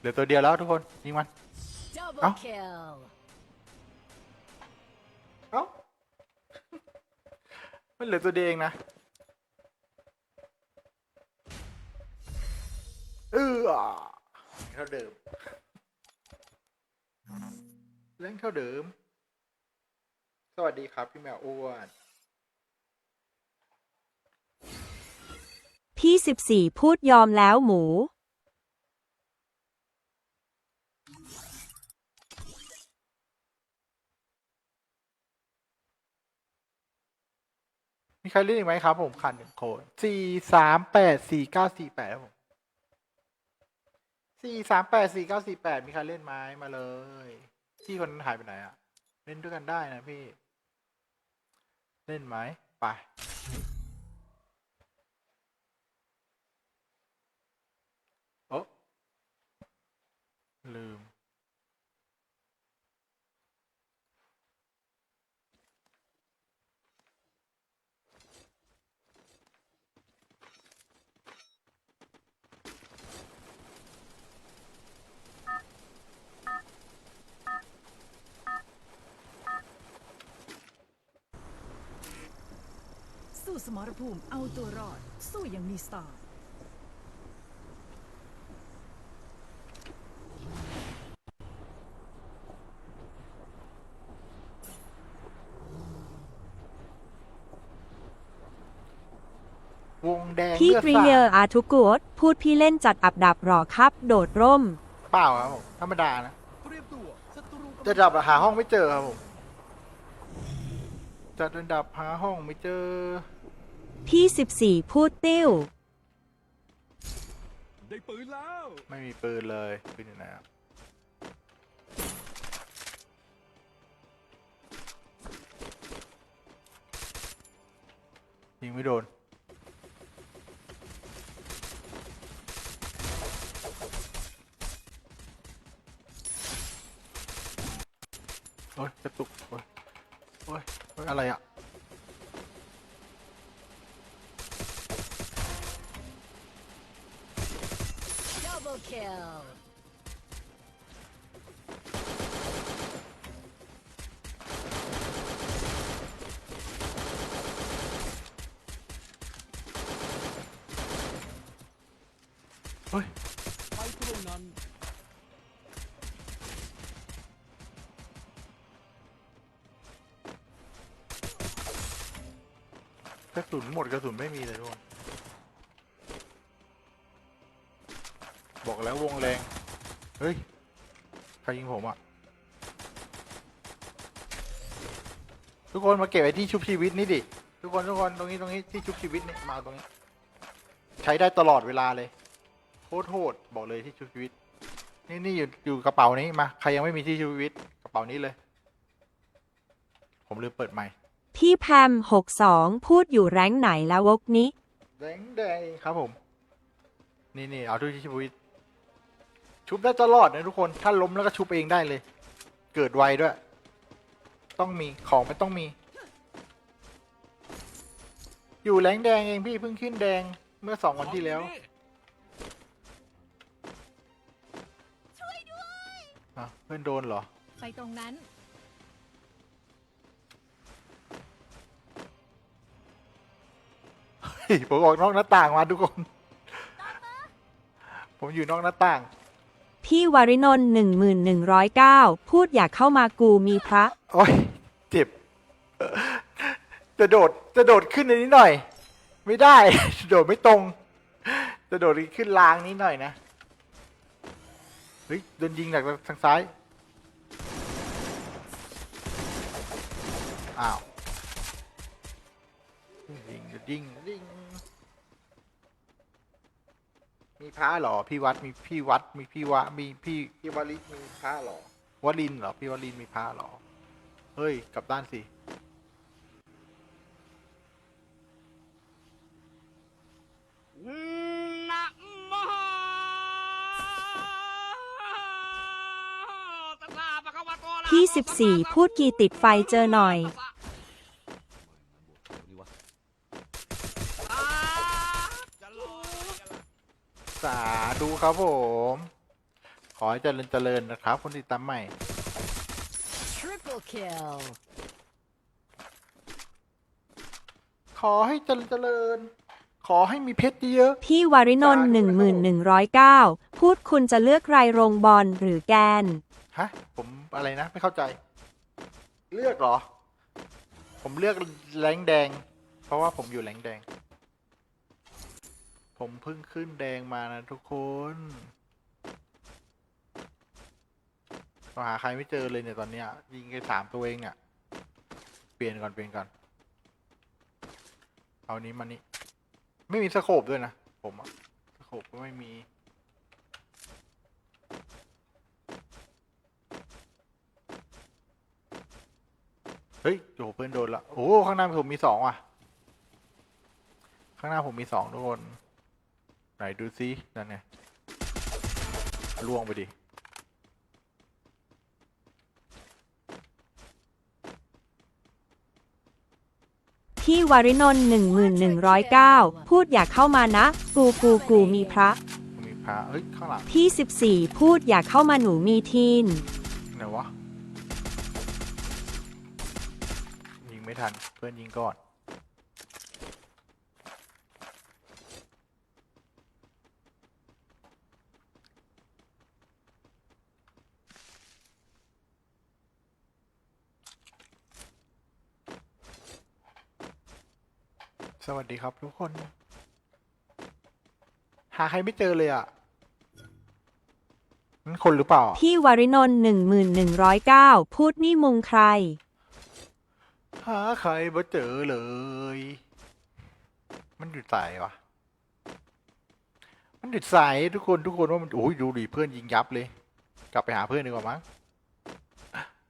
เหลือตัวเดียวแล้วทุกคนยิงมัน Double Áo. kill. เอ้า มันเหลือตัวเดียวเองนะเออเท่าเดิมเล่นเท่าเดิม สวัสดีครับ พี่แมวอ้วนพี่สิบสี่พูดยอมแล้วหมู ใครเล่นอีกไหมครับผมขันหนึ่งโคนสี่สามแปดสี่เก้าสี่แปดครับผมสี่สามแปดสี่เก้าสี่แปดมีใครเล่นไหมมาเลย ที่คนหายไปไหนอะเล่นด้วยกันได้นะพี่ เล่นไหมไปโอ้ลืม สู้สมรภูมิเอาตัวรอด สู้อย่างมีสไตล์วงแดงพี่เลือดกรีสาเยอดร์อาทุกุดพูดพี่เล่นจัดอับดับหรอครับ โดดร่ม เปล่าครับผมธรรมดานะ เตรียมตัวศัตรูกำลังจะดับหาห้องไม่เจอครับผม จะเดินดับหาห้องไม่เจอ พี่สิบสี่พูดติ้ว ได้ปืนแล้ว ไม่มีปืนเลยปืนอยู่ไหนครับยิงไม่โดน โอ้ยกระตุกโอ้ยโอ้ยโอ้ยอะไรอะ Double kill. เฮ้ย ระสุนหมดกระสุนไม่มีเลยทุกคนบอกแล้ววงแรง เฮ้ย ใครยิงผมอะ ทุกคนมาเก็บไอ้ที่ชุบชีวิตนี่ดิ ทุกคนทุกคนตรงนี้ตรงนี้ที่ชุบชีวิตนี่มาเอาตรงนี้ ใช้ได้ตลอดเวลาเลยโคตรโหดบอกเลยที่ชุบชีวิต นี่นี่อยู่อยู่กระเป๋านี้มา ใครยังไม่มีที่ชุบชีวิต กระเป๋านี้เลย ผมลืมเปิดใหม่ พี่แพมหกสองพูดอยู่แรงไหนแล้ววกนี้ แดงแดงครับผม นี่นี่เอาทุกชีวิตชุบได้ตลอดนะทุกคน ถ้าล้มแล้วก็ชุบเองได้เลย เกิดไวด้วย ต้องมีของไม่ต้องมี อยู่แรงแดงเองพี่เพิ่งขึ้นแดงเมื่อสองวันที่แล้วอะเพื่อนโดนเหรอ ไปตรงนั้น ผมออกนอกหน้าต่างมาทุกคน ผมอยู่นอกหน้าต่าง พี่วารินนท์หนึ่งหมื่นหนึ่งร้อยเก้าพูดอยากเข้ามากูมีพระ โอ้ยเจ็บ จะโดดจะโดดขึ้นในนี้หน่อย ไม่ได้ โดดไม่ตรง จะโดดขึ้นรางนี้หน่อยนะเฮ้ยโดนยิงจากทางซ้ายอ้าวยิงยิงยิง มีพระเหรอพี่วัดมีพี่วัดมีพี่วะมีพี่พี่วลิศมีพระเหรอวลินเหรอพี่วลินมีพระเหรอ เฮ้ยกลับด้านสินะมหาตถาภะคะวะโตอะระหะโตพี่สิบสี่พูดกีติดไฟเจอหน่อย อ่าจะรออะไรกันล่ะ สาธุ ครับผมขขอให้เจริญเจริญนะครับ คนติดตามใหม่ Triple kill. ขอให้เจริญเจริญ ขอให้มีเพชรเยอะพี่วารินนท์1109 พูดคุณจะเลือกใครโรงบอลหรือแกนฮะ ผมอะไรนะ ไม่เข้าใจ เลือกเหรอ ผมเลือกแรงแดง เพราะว่าผมอยู่แรงแดง ผมเพิ่งขึ้นแดงมานะทุกคนหาใครไม่เจอเลยเนี่ยตอนเนี้ยยิงไปสามตัวเองเนี่ยเปลี่ยนก่อนเปลี่ยนก่อน เอานี้มานี่ไม่มีสโคปด้วยนะผมอะสโคปก็ไม่มีเฮ้ยโอ้โหเพื่อนโดนละโอ้ข้างหน้าผมมีสองว่ะ ข้างหน้าผมมีสองทุกคน ไหนดูซินั่นไงล่วงไปดิ พี่วารินนท์1109 พูดอย่าเข้ามานะ กูกูกูมีพระ มีพระเฮ้ย ข้างหลังพี่ 14 พูดอย่าเข้ามาหนูมีทีน ไหนวะ ยิงไม่ทัน เพื่อนยิงก่อน วัสดีครับทุกคน หาใครไม่เจอเลยอะนั่นคนหรือเปล่า พี่วารินนท์1109พูดนี่มุงใคร หาใครมาเจอเลย มันหยุดสายวะ มันหยุดสายทุกคนทุกคนว่ามันโอ้ยดูดิเพื่อนยิงยับเลย กลับไปหาเพื่อนดีกว่ามั้ง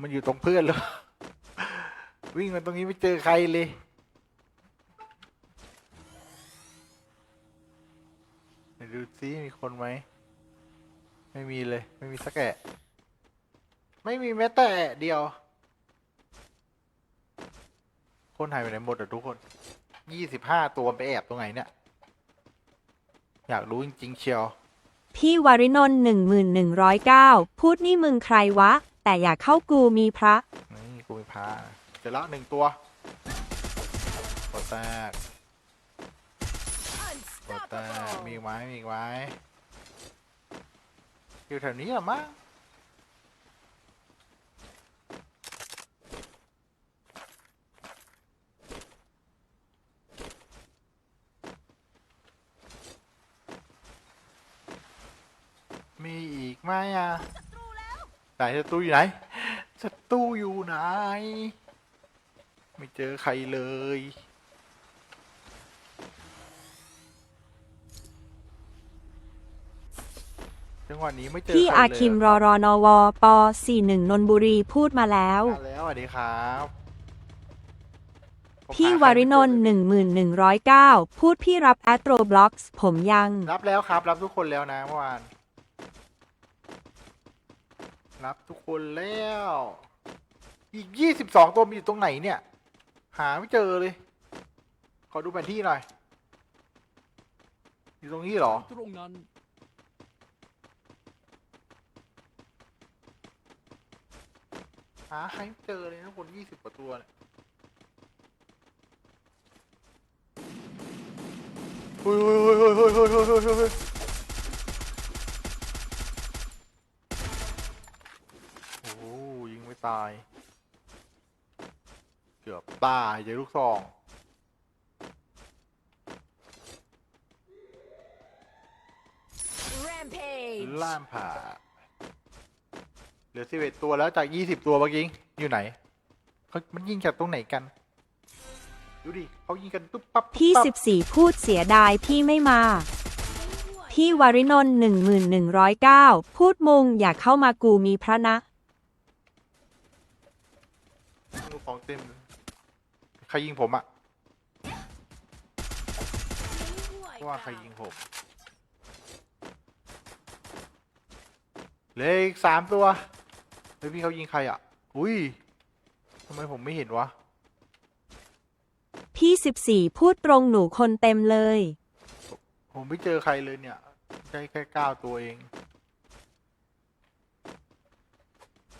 มันอยู่ตรงเพื่อนเลยวิ่งมาตรงนี้ไม่เจอใครเลย ดูซิมีคนไหม ไม่มีเลย ไม่มีสักแกะ ไม่มีแม้แต่เดียว คนหายไปไหนหมดอะทุกคนยี่สิบห้าตัวไปแอบตรงไหนเนี่ย อยากรู้จริงๆเชียว พี่วารินนท์1109พูดนี่มึงใครวะ แต่อย่าเข้ากูมีพระ นี่กูมีพาเจอละหนึ่งตัวตัวแตก ตัวแตกมีอีกไหมมีอีกไหมอยู่แถวนี้เหรอมั้งมีอีกไหมอะไหนศัตรูอยู่ไหนศัตรูอยู่ไหน ไม่เจอใครเลย จังหวะนี้ไม่เจอพี่ใรอาเลยคิมรอรอนอวป41นนบุรีพูดมาแล้ว มาแล้วสวัสดีครับผมพี่หใครวารินนท์ไม่เจอเลย1109 พูดพี่รับแอตโรบล็อกซ์ผมยัง รับแล้วครับ รับทุกคนแล้วนะเมื่อวาน รับทุกคนแล้ว อีกยี่สิบสองตัวมีอยู่ตรงไหนเนี่ย หาไม่เจอเลย ขอดูแผนที่หน่อย อยู่ตรงนี้เหรอ ตรงนั้นาใครไม่เจอเลยทุกคนยี่สิบกว่าตัวเนี่ยเฮ้ยเฮ้ยเฮ้ยเฮ้ยเฮ้ยเฮ้ยเฮ้ยเฮ้ยเฮ้ยโอ้โหยิงไม่ตาย เกือบตายเจอลูกซอง Rampage. ล่ามผ่าเห ลือสิบเอ็ดตัวแล้วจากยี่สิบตัวเมื่อกี้อยู่ไหนเขามันยิงจากตรงไหนกัน ดูดิเขายิงกันตุ๊บปั๊บตุ๊บพี่ปั๊บ14พูดเสียดายพี่ไม่มา พี่วารินนท์1109พูดมุงอย่าเข้ามากูมีพระนะลูกของเต็มเลยใครยิงผมอะว่าใครยิงผมเหลยอีกสามตัว เฮ้ยพี่เขายิงใครอะอุ้ยทำไมผมไม่เห็นวะ พี่14พูดตรงหนูคนเต็มเลย ผมไม่เจอใครเลยเนี่ยใช่แค่เก้าตัวเอง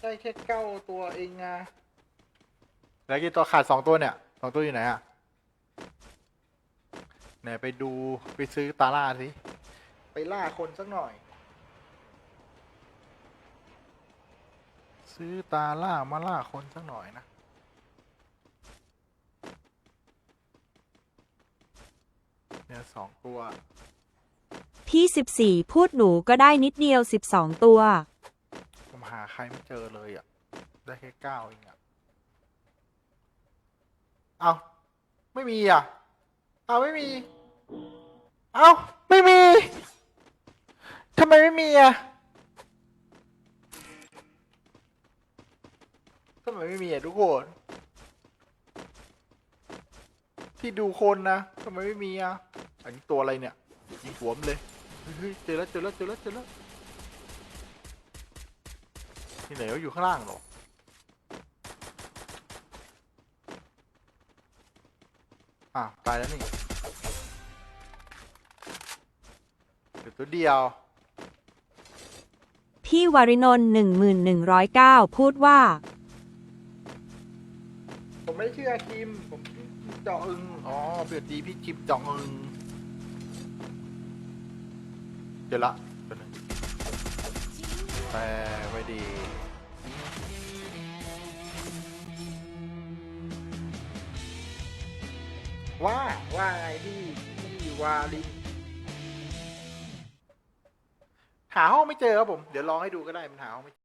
ได้แค่เก้าตัวเองอะแล้วกี่ตัวขาดสองตัวเนี่ยสองตัวอยู่ไหนอะไหนไปดูไปซื้อตาล่าสิ ไปล่าคนสักหน่อย ซื้อตาล่ามาล่าคนสักหน่อยนะ เนี่ยสองตัว พี่สิบสี่พูดหนูก็ได้นิดเดียวสิบสองตัว ผมหาใครไม่เจอเลยอะ ได้แค่เก้าเองอะ เอาไม่มีอะ เอาไม่มี เอาไม่มี ทำไมไม่มีอะ ทำไมไม่มีอะทุกคน ที่ดูคนนะทำไมไม่มีอะอันนี้ตัวอะไรเนี่ยยิงหัวมนเลยเฮ้ยเจอแล้วเจอแล้วเจอแล้วเจอแล้วที่ไหนว่าอยู่ข้างล่างหรออะตายแล้วนี่เหลือตัวเดียว พี่วารินนท์หนึ่งหมื่นหนึ่งร้อยเก้าพูดว่า ผมไม่เชื่อคิม ผมคิมจองอึงอ๋อเปลี่ยนดีพี่คิมจองอึงเจอละตัวหนึงแต่ไว้ดีว่าว่าไงพี่พี่วาลินหาห้องไม่เจอครับผม เดี๋ยวลองให้ดูก็ได้มันหาห้องไม่เจอ